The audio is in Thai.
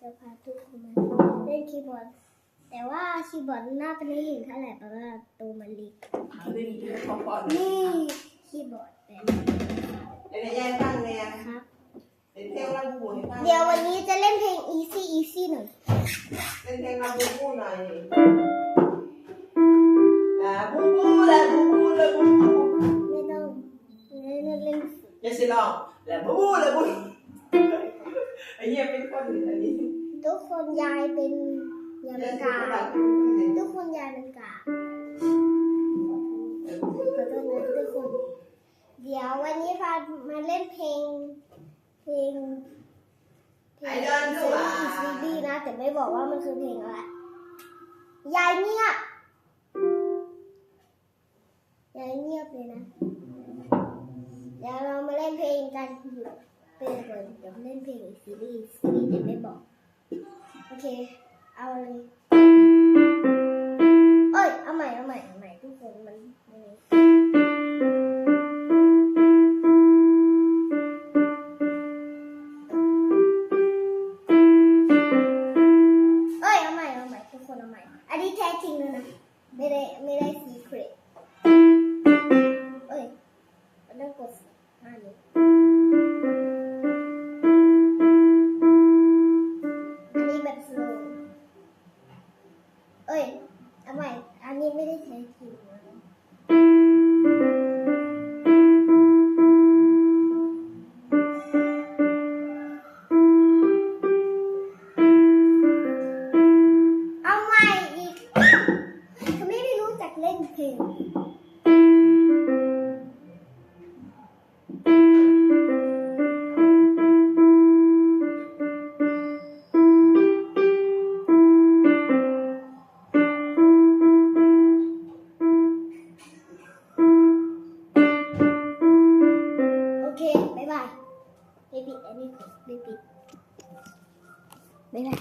จะพาทุกคนมาเล่นคีย์บอร์ด แต่ว่าคีย์บอร์ดหน้าเป็นไม่เห็นเท่าไหร่เพราะว่าตัวมันเล็กเล่นเล่นพอๆนี่คีย์บอร์ดแบบเดี๋ยวแยกตั้งเนี่ยครับเล่นเพลงเราบูให้ฟังเดี๋ยววันนี้จะเล่นเพลง easy easy หน่อยเล่นเพลงเราบูบูหน่อยลาบูบูลาบูบูลาบูบูไม่ต้องเล่นเล่นเล่นอย่าสิลองลาบูบูลาบู ไอ้เหี้ยเป็นคนอันนี้ทุกคนยายเป็นยายเล่เป็นนกากาทุกคนยายเป็นกาขอโทษนะทุกคน เดี๋ยววันนี้พามาเล่นเพลง เพลงเพลงซีดีนะ แต่ไม่บอกว่ามันคือเพลงอะไรยายเงียบยายเงียบเลยนะเดี๋ยวเรามาเล่นเพลงกันหยุด เพลงก่อนเดี๋ยวเล่นเพลงซีรีส์ซีรีส์แต่ไม่บอก โอเค เอาเลยเอ้ย เอาใหม่ เอาใหม่ เอาใหม่ทุกคนมันมันเอ้ย เอาใหม่ เอาใหม่ทุกคนเอาใหม่ อันนี้แท้จริงเลยนะ ไม่ได้ ไม่ได้ซีเครตเอ้ยมันต้องกดห้านิ้ว เอ้ยเอาใหม่อันนี้ไม่ได้ใช้คิวนะเอาใหม่อีกเขาไม่ได้รู้จักเล่นเพลง บ๊ายบา